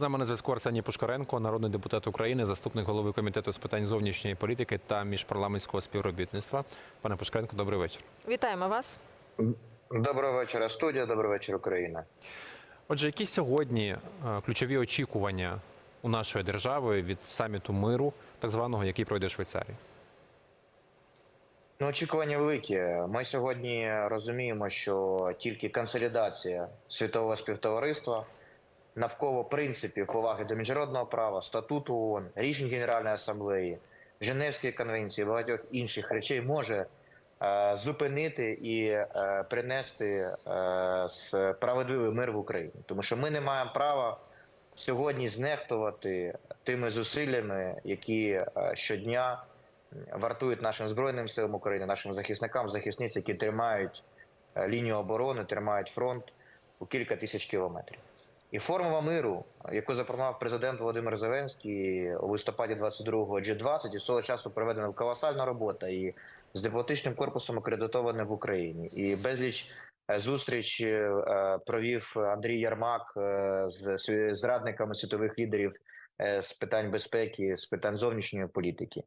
З нами на зв'язку Арсеній Пушкаренко, народний депутат України, заступник голови комітету з питань зовнішньої політики та міжпарламентського співробітництва. Пане Пушкаренко, добрий вечір. Вітаємо вас. Доброго вечора, студія. Добрий вечір, Україна. Отже, які сьогодні е, ключові очікування у нашої держави від саміту миру, так званого, який пройде в Швейцарії? Ну, очікування великі. Ми сьогодні розуміємо, що тільки консолідація світового співтовариства навколо принципів поваги до міжнародного права, статуту ООН, рішень Генеральної асамблеї, Женевської конвенції, багатьох інших речей може е, зупинити і е, принести е, справедливий мир в Україні, тому що ми не маємо права сьогодні знехтувати тими зусиллями, які е, щодня вартують нашим збройним силам України, нашим захисникам, захисниць, які тримають е, лінію оборони, тримають фронт у кілька тисяч кілометрів. І формула миру, яку запропонував президент Володимир Зеленський у листопаді 22-го G20, і з того часу проведена колосальна робота і з дипломатичним корпусом акредитованим в Україні, і безліч е, зустріч е, провів Андрій Ярмак е, з зрадниками світових лідерів е, з питань безпеки, з питань зовнішньої політики.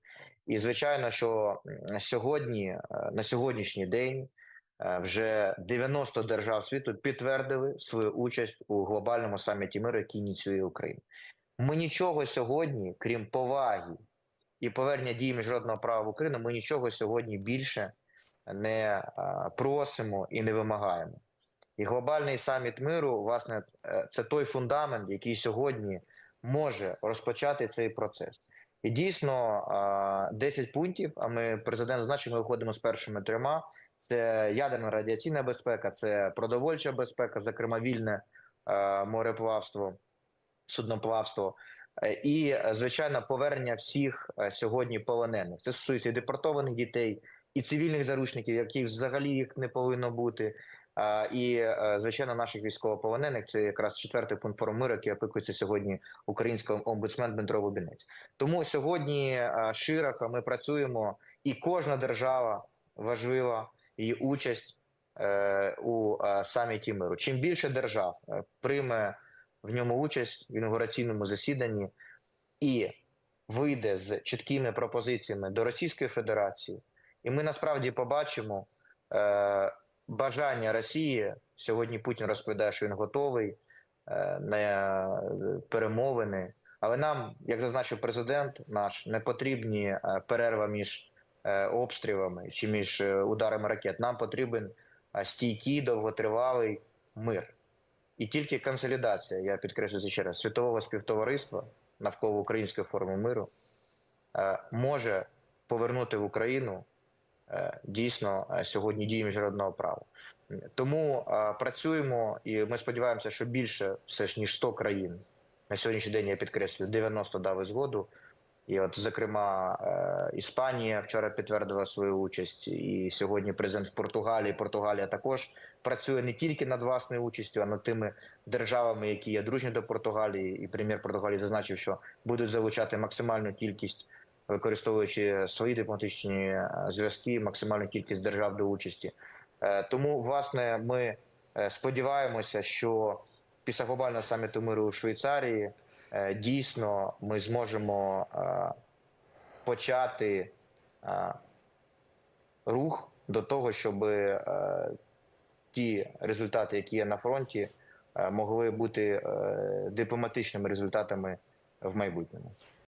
І звичайно, що м, сьогодні, е, на сьогоднішній день, е, вже 90 держав світу підтвердили свою участь у глобальному саміті миру, який ініціює Україна. Ми нічого сьогодні, крім поваги і повернення дій міжнародного права в Україну, ми нічого сьогодні більше не е, просимо і не вимагаємо. І глобальний саміт миру, власне, е, це той фундамент, який сьогодні може розпочати цей процес. І дійсно а, 10 пунктів. А ми президент зазначив, ми виходимо з першими трьома: це ядерна радіаційна безпека, це продовольча безпека, зокрема вільне е, мореплавство, судноплавство. е, І звичайно, повернення всіх е, сьогодні полонених. Це стосується і депортованих дітей, і цивільних заручників, яких взагалі їх не повинно бути. І звичайно, наших військовополонених це якраз четвертий пункт форуму миру, який опікується сьогодні український омбудсмен Дмитро Лубінець. Тому сьогодні широко ми працюємо, і кожна держава важлива її участь е, у е, саміті миру. Чим більше держав е, прийме в ньому участь в інаугураційному засіданні і вийде з чіткими пропозиціями до Російської Федерації, і ми насправді побачимо. Бажання Росії сьогодні Путін розповідає, що він готовий на перемовини. Але нам, як зазначив президент наш, не потрібні перерва між обстрілами чи між е, ударами ракет. Нам потрібен е, стійкий, довготривалий мир. І тільки консолідація, я підкреслюю це ще раз, світового співтовариства навколо української форми миру е, може повернути в Україну е, дійсно е, сьогодні дії міжнародного права. Тому е, працюємо, і ми сподіваємося, що більше все ж ніж 100 країн на сьогоднішній день я підкреслюю 90 дали згоду. І, от, зокрема, е, Іспанія вчора підтвердила свою участь, і сьогодні президент в Португалії. Португалія також працює не тільки над власною участю, а над тими державами, які є дружні до Португалії. І прем'єр Португалії зазначив, що будуть залучати максимальну кількість, використовуючи свої дипломатичні е, зв'язки, максимальну кількість держав до участі. Е, Тому, власне, ми сподіваємося, що після глобального саміту миру у Швейцарії дійсно ми зможемо е, почати е, рух до того, щоб е, ті результати, які є на фронті, е, могли бути е, дипломатичними результатами в майбутньому.